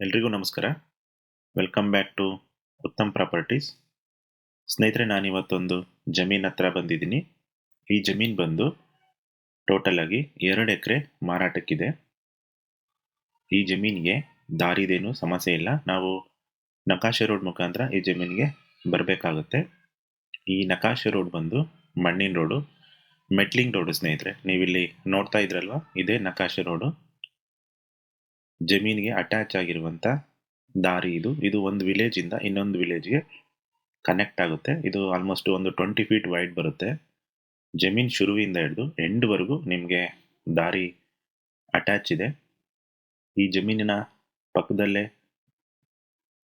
ಎಲ್ರಿಗೂ ನಮಸ್ಕಾರ. Welcome back to Uttam properties ಸ್ನೇಹಿತರೆ, ನಾನಿವತ್ತೊಂದು ಜಮೀನ್ ಹತ್ರ ಬಂದಿದ್ದೀನಿ. ಈ ಜಮೀನ್ ಬಂದು ಟೋಟಲ್ ಆಗಿ ಎರಡು ಎಕರೆ ಮಾರಾಟಕ್ಕಿದೆ. ಈ ಜಮೀನಿಗೆ ದಾರಿದೇನು ಸಮಸ್ಯೆ ಇಲ್ಲ. ನಾವು ನಕಾಶೆ ರೋಡ್ ಮುಖಾಂತರ ಈ ಜಮೀನಿಗೆ ಬರಬೇಕಾಗುತ್ತೆ. ಈ ನಕಾಶೆ ರೋಡ್ ಬಂದು ಮಣ್ಣಿನ ರೋಡು, ಮೆಟ್ಲಿಂಗ್ ರೋಡು ಸ್ನೇಹಿತರೆ. ನೀವಿಲ್ಲಿ ನೋಡ್ತಾ ಇದ್ರಲ್ವ? ಇದೇ ನಕಾಶೆ ರೋಡು. ಜಮೀನಿಗೆ ಅಟ್ಯಾಚ್ ಆಗಿರುವಂಥ ದಾರಿ ಇದು. ಇದು ಒಂದು ವಿಲೇಜಿಂದ ಇನ್ನೊಂದು ವಿಲೇಜ್ಗೆ ಕನೆಕ್ಟ್ ಆಗುತ್ತೆ. ಇದು ಆಲ್ಮೋಸ್ಟ್ ಒಂದು ಟ್ವೆಂಟಿ ಫೀಟ್ ವೈಡ್ ಬರುತ್ತೆ. ಜಮೀನ್ ಶುರುವಿಂದ ಹಿಡಿದು ಎಂಡ್ವರೆಗೂ ನಿಮಗೆ ದಾರಿ ಅಟ್ಯಾಚ್ ಇದೆ. ಈ ಜಮೀನಿನ ಪಕ್ಕದಲ್ಲೇ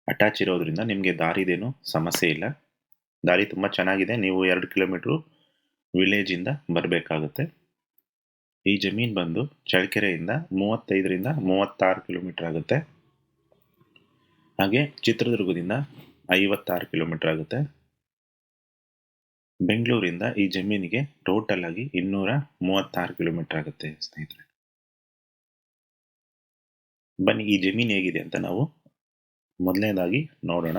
ಅಟ್ಯಾಚ್ ಇರೋದ್ರಿಂದ ನಿಮಗೆ ದಾರಿದೇನು ಸಮಸ್ಯೆ ಇಲ್ಲ. ದಾರಿ ತುಂಬ ಚೆನ್ನಾಗಿದೆ. ನೀವು ಎರಡು ಕಿಲೋಮೀಟ್ರು ವಿಲೇಜಿಂದ ಬರಬೇಕಾಗುತ್ತೆ. ಈ ಜಮೀನು ಬಂದು ಚಳ್ಳಕೆರೆಯಿಂದ ಮೂವತ್ತೈದರಿಂದ ಮೂವತ್ತಾರು ಕಿಲೋಮೀಟರ್ ಆಗುತ್ತೆ. ಹಾಗೆ ಚಿತ್ರದುರ್ಗದಿಂದ ಐವತ್ತಾರು ಕಿಲೋಮೀಟರ್ ಆಗುತ್ತೆ. ಬೆಂಗಳೂರಿಂದ ಈ ಜಮೀನಿಗೆ ಟೋಟಲ್ ಆಗಿ ಇನ್ನೂರ ಮೂವತ್ತಾರು ಕಿಲೋಮೀಟರ್ ಆಗುತ್ತೆ ಸ್ನೇಹಿತರೆ. ಬನ್ನಿ, ಈ ಜಮೀನು ಹೇಗಿದೆ ಅಂತ ನಾವು ಮೊದಲನೇದಾಗಿ ನೋಡೋಣ.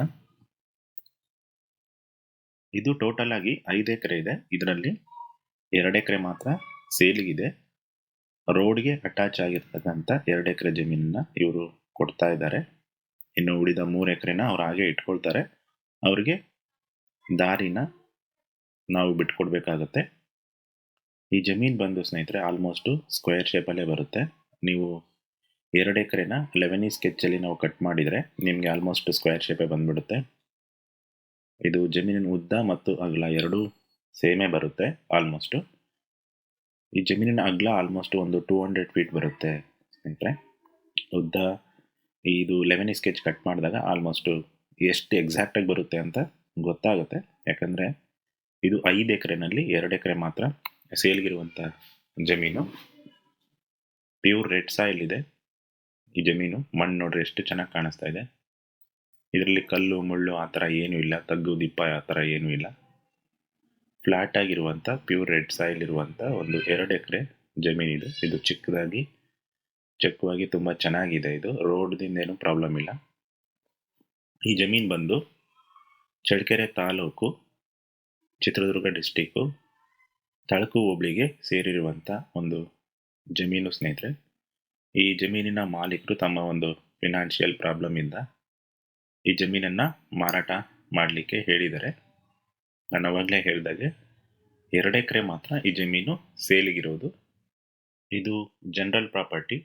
ಇದು ಟೋಟಲ್ ಆಗಿ ಐದು ಎಕರೆ ಇದೆ. ಇದರಲ್ಲಿ ಎರಡು ಎಕರೆ ಮಾತ್ರ ಸೇಲಿಗಿದೆ. ರೋಡ್ಗೆ ಅಟ್ಯಾಚ್ ಆಗಿರ್ತಕ್ಕಂಥ ಎರಡು ಎಕರೆ ಜಮೀನನ್ನ ಇವರು ಕೊಡ್ತಾ ಇದ್ದಾರೆ ಇನ್ನು ಉಳಿದ ಮೂರು ಎಕರೆನ ಅವ್ರು ಹಾಗೆ ಇಟ್ಕೊಳ್ತಾರೆ. ಅವ್ರಿಗೆ ದಾರಿನ ನಾವು ಬಿಟ್ಕೊಡ್ಬೇಕಾಗತ್ತೆ. ಈ ಜಮೀನು ಬಂದು ಸ್ನೇಹಿತರೆ ಆಲ್ಮೋಸ್ಟು ಸ್ಕ್ವೇರ್ ಶೇಪಲ್ಲೇ ಬರುತ್ತೆ. ನೀವು ಎರಡು ಎಕರೆನ ಲೆವೆನಿ ಸ್ಕೆಚ್ಚಲ್ಲಿ ನಾವು ಕಟ್ ಮಾಡಿದರೆ ನಿಮಗೆ ಆಲ್ಮೋಸ್ಟ್ ಸ್ಕ್ವೇರ್ ಶೇಪೇ ಬಂದ್ಬಿಡುತ್ತೆ. ಇದು ಜಮೀನಿನ ಉದ್ದ ಮತ್ತು ಅಗಲ ಎರಡೂ ಸೇಮೇ ಬರುತ್ತೆ ಆಲ್ಮೋಸ್ಟು ಈ ಜಮೀನಿನ ಅಗಲ ಆಲ್ಮೋಸ್ಟ್ ಒಂದು ಟೂ ಹಂಡ್ರೆಡ್ ಫೀಟ್ ಬರುತ್ತೆ, ಸ್ನೇಹಿತರೆ. ಉದ್ದ ಇದು ಲೆವೆನ್ ಸ್ಕೆಚ್ ಕಟ್ ಮಾಡಿದಾಗ ಆಲ್ಮೋಸ್ಟು ಎಷ್ಟು ಎಕ್ಸಾಕ್ಟಾಗಿ ಬರುತ್ತೆ ಅಂತ ಗೊತ್ತಾಗುತ್ತೆ. ಯಾಕಂದರೆ ಇದು ಐದು ಎಕರೆನಲ್ಲಿ ಎರಡು ಎಕರೆ ಮಾತ್ರ ಸೇಲ್ಗಿರುವಂಥ ಜಮೀನು. ಪ್ಯೂರ್ ರೆಡ್ ಸಾಯಿಲ್ ಇದೆ ಈ ಜಮೀನು. ಮಣ್ಣು ನೋಡ್ರಿ ಎಷ್ಟು ಚೆನ್ನಾಗಿ ಕಾಣಿಸ್ತಾ ಇದೆ. ಇದರಲ್ಲಿ ಕಲ್ಲು, ಮುಳ್ಳು ಆ ಥರ ಏನೂ ಇಲ್ಲ. ತಗ್ಗು, ದಿಪ್ಪ ಆ ಥರ ಏನೂ ಇಲ್ಲ. ಫ್ಲಾಟ್ ಆಗಿರುವಂಥ ಪ್ಯೂರ್ ರೆಡ್ ಸಾಯಿಲ್ ಇರುವಂಥ ಒಂದು ಎರಡು ಎಕರೆ ಜಮೀನಿದೆ ಇದು. ಚಿಕ್ಕದಾಗಿ, ಚಕ್ಕವಾಗಿ ತುಂಬ ಚೆನ್ನಾಗಿದೆ ಇದು. ರೋಡ್ದಿಂದ ಏನೂ ಪ್ರಾಬ್ಲಮ್ ಇಲ್ಲ. ಈ ಜಮೀನು ಬಂದು ಚಳ್ಳಕೆರೆ ತಾಲೂಕು, ಚಿತ್ರದುರ್ಗ ಡಿಸ್ಟಿಕ್ಕು ತಳಕು ಹೋಬಳಿಗೆ ಸೇರಿರುವಂಥ ಒಂದು ಜಮೀನು ಸ್ನೇಹಿತರೆ. ಈ ಜಮೀನಿನ ಮಾಲೀಕರು ತಮ್ಮ ಒಂದು ಫಿನಾನ್ಷಿಯಲ್ ಪ್ರಾಬ್ಲಮಿಂದ ಈ ಜಮೀನನ್ನು ಮಾರಾಟ ಮಾಡಲಿಕ್ಕೆ ಹೇಳಿದ್ದಾರೆ. ನಾನು ಅವಾಗಲೇ ಹೇಳಿದಾಗೆ ಎರಡು ಎಕರೆ ಮಾತ್ರ ಈ ಜಮೀನು ಸೇಲಿಗಿರೋದು. ಇದು ಜನರಲ್ ಪ್ರಾಪರ್ಟಿ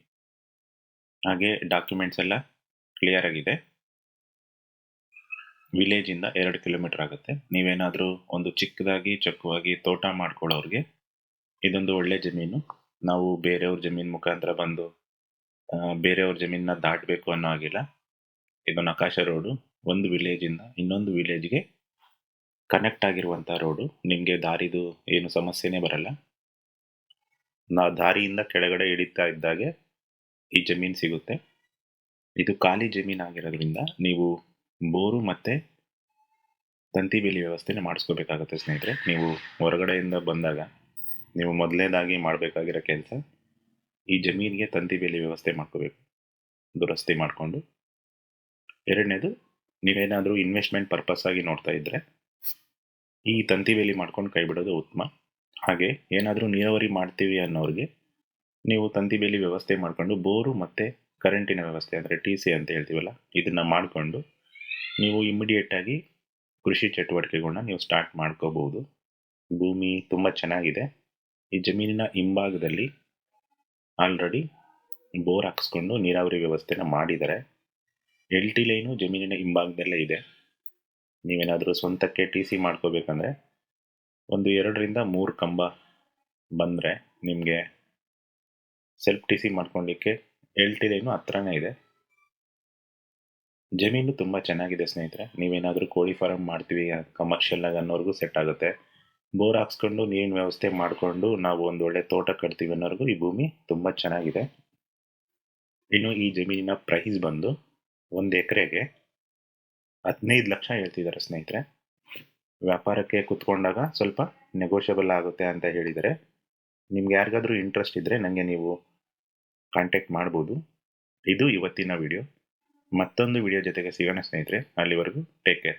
ಹಾಗೆ ಡಾಕ್ಯುಮೆಂಟ್ಸ್ ಎಲ್ಲ ಕ್ಲಿಯರ್ ಆಗಿದೆ. ವಿಲೇಜಿಂದ ಎರಡು ಕಿಲೋಮೀಟರ್ ಆಗುತ್ತೆ. ನೀವೇನಾದರೂ ಒಂದು ಚಿಕ್ಕದಾಗಿ, ಚೊಕ್ಕವಾಗಿ ತೋಟ ಮಾಡ್ಕೊಳ್ಳೋರಿಗೆ ಇದೊಂದು ಒಳ್ಳೆ ಜಮೀನು. ನಾವು ಬೇರೆಯವ್ರ ಜಮೀನು ಮುಖಾಂತರ ಬಂದು ಬೇರೆಯವ್ರ ಜಮೀನನ್ನ ದಾಟಬೇಕು ಅನ್ನೋ ಆಗಿಲ್ಲ ಇದು ನಕಾಶ ರೋಡು. ಒಂದು ವಿಲೇಜಿಂದ ಇನ್ನೊಂದು ವಿಲೇಜ್ಗೆ ಕನೆಕ್ಟ್ ಆಗಿರುವಂಥ ರೋಡು ನಿಮಗೆ ದಾರಿದು ಏನು ಸಮಸ್ಯೆನೇ ಬರಲ್ಲ. ನಾ ದಾರಿಯಿಂದ ಕೆಳಗಡೆ ಇಳಿತಾ ಇದ್ದಾಗೆ ಈ ಜಮೀನು ಸಿಗುತ್ತೆ. ಇದು ಖಾಲಿ ಜಮೀನು ಆಗಿರೋದ್ರಿಂದ ನೀವು ಬೋರು ಮತ್ತು ತಂತಿ ಬೇಲಿ ವ್ಯವಸ್ಥೆನ ಮಾಡಿಸ್ಕೋಬೇಕಾಗತ್ತೆ ಸ್ನೇಹಿತರೆ. ನೀವು ಹೊರಗಡೆಯಿಂದ ಬಂದಾಗ ನೀವು ಮೊದಲನೇದಾಗಿ ಮಾಡಬೇಕಾಗಿರೋ ಕೆಲಸ ಈ ಜಮೀನಿಗೆ ತಂತಿ ಬೇಲಿ ವ್ಯವಸ್ಥೆ ಮಾಡ್ಕೋಬೇಕು. ದುರಸ್ತಿ ಮಾಡಿಕೊಂಡು. ಎರಡನೇದು, ನೀವೇನಾದರೂ ಇನ್ವೆಸ್ಟ್ಮೆಂಟ್ ಪರ್ಪಸ್ ಆಗಿ ನೋಡ್ತಾ ಇದ್ದರೆ ಈ ತಂತಿ ಬೇಲಿ ಮಾಡ್ಕೊಂಡು ಕೈ ಬಿಡೋದು ಉತ್ತಮ. ಹಾಗೆ ಏನಾದರೂ ನೀರಾವರಿ ಮಾಡ್ತೀವಿ ಅನ್ನೋರಿಗೆ ನೀವು ತಂತಿ ಬೇಲಿ ವ್ಯವಸ್ಥೆ ಮಾಡಿಕೊಂಡು ಬೋರು ಮತ್ತು ಕರೆಂಟಿನ ವ್ಯವಸ್ಥೆ ಅಂದರೆ ಟಿ ಸಿ ಅಂತ ಹೇಳ್ತೀವಲ್ಲ, ಇದನ್ನು ಮಾಡಿಕೊಂಡು ನೀವು ಇಮ್ಮಿಡಿಯೇಟಾಗಿ ಕೃಷಿ ಚಟುವಟಿಕೆಗಳನ್ನ ನೀವು ಸ್ಟಾರ್ಟ್ ಮಾಡ್ಕೋಬಹುದು. ಭೂಮಿ ತುಂಬ ಚೆನ್ನಾಗಿದೆ. ಈ ಜಮೀನಿನ ಹಿಂಭಾಗದಲ್ಲಿ ಆಲ್ರೆಡಿ ಬೋರ್ ಹಾಕ್ಸ್ಕೊಂಡು ನೀರಾವರಿ ವ್ಯವಸ್ಥೆನ ಮಾಡಿದ್ದಾರೆ. ಎಲ್ ಟಿ ಲೈನು ಜಮೀನಿನ ಹಿಂಭಾಗದಲ್ಲೇ ಇದೆ. ನೀವೇನಾದರೂ ಸ್ವಂತಕ್ಕೆ ಟಿ ಸಿ ಮಾಡ್ಕೋಬೇಕಂದ್ರೆ ಒಂದು ಎರಡರಿಂದ ಮೂರು ಕಂಬ ಬಂದರೆ ನಿಮಗೆ ಸೆಲ್ಫ್ ಟಿ ಸಿ ಮಾಡ್ಕೊಳ್ಳಿಕ್ಕೆ ಎಲ್ ಟಿ ಲೈನು ಹತ್ರನೇ ಇದೆ. ಜಮೀನು ತುಂಬ ಚೆನ್ನಾಗಿದೆ ಸ್ನೇಹಿತರೆ. ನೀವೇನಾದರೂ ಕೋಳಿ ಫಾರಮ್ ಮಾಡ್ತೀವಿ ಕಮರ್ಷಿಯಲ್ ಆಗಿ ಅನ್ನೋರ್ಗೂ ಸೆಟ್ ಆಗುತ್ತೆ. ಬೋರ್ ಹಾಕ್ಸ್ಕೊಂಡು ನೀರಿನ ವ್ಯವಸ್ಥೆ ಮಾಡಿಕೊಂಡು ನಾವು ಒಂದು ಒಳ್ಳೆ ತೋಟ ಕಟ್ತೀವಿ ಅನ್ನೋರ್ಗೂ ಈ ಭೂಮಿ ತುಂಬ ಚೆನ್ನಾಗಿದೆ. ಇನ್ನು ಈ ಜಮೀನಿನ ಪ್ರೈಸ್ ಬಂದು ಒಂದು ಎಕರೆಗೆ ಹದಿನೈದು ಲಕ್ಷ ಹೇಳ್ತಿದ್ದಾರೆ ಸ್ನೇಹಿತರೆ. ವ್ಯಾಪಾರಕ್ಕೆ ಕುತ್ಕೊಂಡಾಗ ಸ್ವಲ್ಪ ನೆಗೋಷಿಯಬಲ್ ಆಗುತ್ತೆ ಅಂತ ಹೇಳಿದರೆ ನಿಮ್ಗೆ ಯಾರಿಗಾದರೂ ಇಂಟ್ರೆಸ್ಟ್ ಇದ್ದರೆ ನನಗೆ ನೀವು ಕಾಂಟ್ಯಾಕ್ಟ್ ಮಾಡ್ಬೋದು. ಇದು ಇವತ್ತಿನ ವಿಡಿಯೋ ಮತ್ತೊಂದು ವಿಡಿಯೋ ಜೊತೆಗೆ ಸಿಗೋಣ ಸ್ನೇಹಿತರೆ. ಅಲ್ಲಿವರೆಗೂ ಟೇಕ್ ಕೇರ್